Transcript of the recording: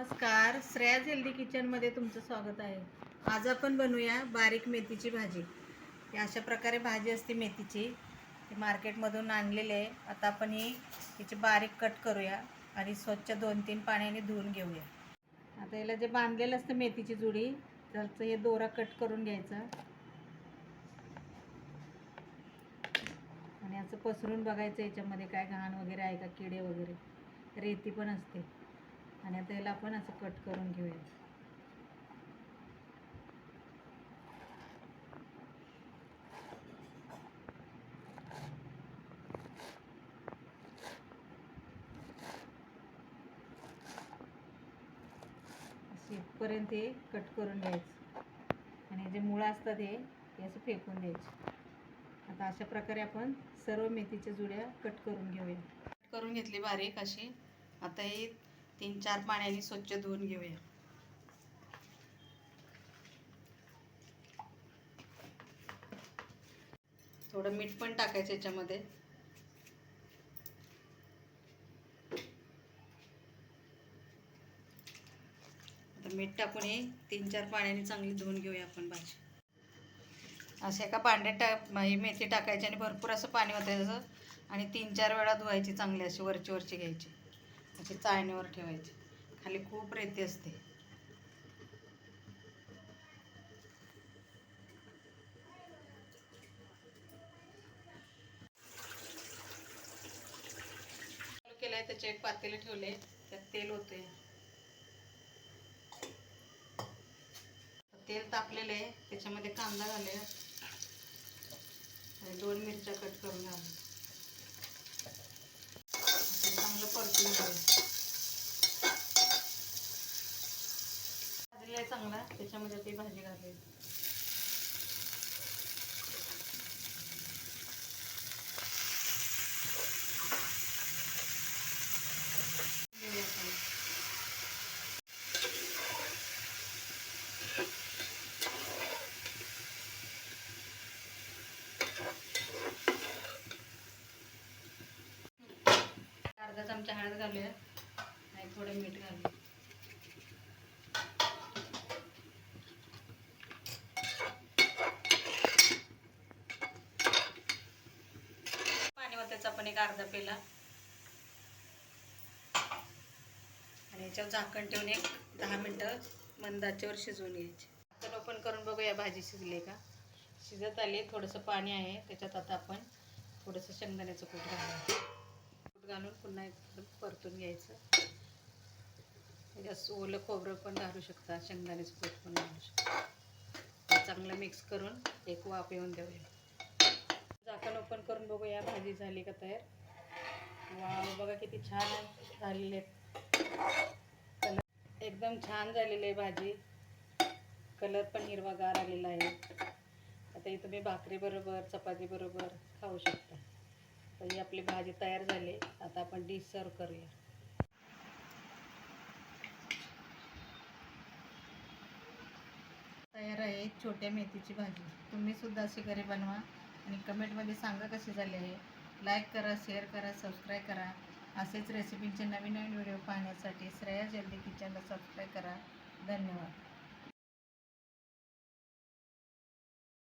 नमस्कार. श्रेयाज हेल्दी किचनमध्ये तुमचं स्वागत आहे. आज आपण बनवूया बारीक मेथीची भाजी. ही अशा प्रकारे भाजी असते मेथीची. ती मार्केटमधून आणलेली आहे. आता आपण ही तिची बारीक कट करूया आणि स्वच्छ दोन तीन पाण्याने धुवून घेऊया. आता याला जे बांधलेलं असतं मेथीची जुडी त्याचं हे दोरा कट करून घ्यायचा. आणि असं पसरून बघायचं याच्यामध्ये काय घाण वगैरे आहे का किडे वगैरे. रेती पण असते. आणि आता याला आपण असं कट करून घेऊया. इथपर्यंत हे कट करून घ्यायचं. आणि जे मुळं असतात हे असं फेकून द्यायचे. आता अशा प्रकारे आपण सर्व मेथीच्या जुड्या कट करून घेऊया. कट करून घेतली बारीक अशी. आता ही तीन चार पाण्याने स्वच्छ धुवून घेऊया. थोडं मीठ पण टाकायचं याच्यामध्ये. आता मीठ टाकून हे तीन चार पाण्याने चांगली धुवून घेऊया आपण भाजी. असे एका पांढऱ्या टाक मेथी टाकायची आणि भरपूर असं पाणी ओतायचं आणि तीन चार वेळा धुवायची चांगली अशी वरची वरची घ्यायची. अशी चाळणीवर ठेवायची. खाली खूप रेती असते. केलाय त्याचे एक पातेले ठेवले. त्यात तेल होते तेल तापलेलं आहे. त्याच्यामध्ये कांदा घाले आणि दोन मिरच्या कट करून घालू ते चांगलं परतून घ्यायचं भाजलेला त्याच्यामध्ये ती भाजी घालेल अर्धा चमचा हळद घालूया आणि थोडं मीठ घालूया पाणी पण एक अर्धा पेला. आणि याच्यावर झाकण ठेवून एक दहा मिनटं मंदाच्यावर शिजवून घ्यायचे. झाकण ओपन करून बघूया भाजी शिजली का. शिजत आली थोडंसं पाणी आहे त्याच्यात आता आपण थोडंसं शेंगदाण्याचं कूट घालायचं कूट घालून पुन्हा एकदम परतून घ्यायचं. म्हणजे त्याच्यात ओलं खोबरं पण घालू शकता शेंगदाण्याचं कूट पण घालू शकता. चांगलं मिक्स करून एक वाफ येऊन देऊया. बघूया भाजी झाली का तयार? वा बघा किती छान झालेले आहेत. एकदम छान झालेली आहे भाजी. कलर पण हिरवागार आलेला आहे. आता ही तुम्ही भाकरीबरोबर चपातीबरोबर खाऊ शकता. तर ही आपली भाजी तयार झाली. आता आपण डिश सर्व करूया. तयार आहे छोट्या मेथीची भाजी. तुम्ही सुद्धा अशी घरी बनवा. आणि कमेंटमध्ये सांगा कसे झाले आहे लाईक करा शेअर करा सबस्क्राईब करा. असेच रेसिपींचे नवीन नवीन व्हिडिओ पाहण्यासाठी श्रेया जल्दी किचनला सबस्क्राईब करा. धन्यवाद.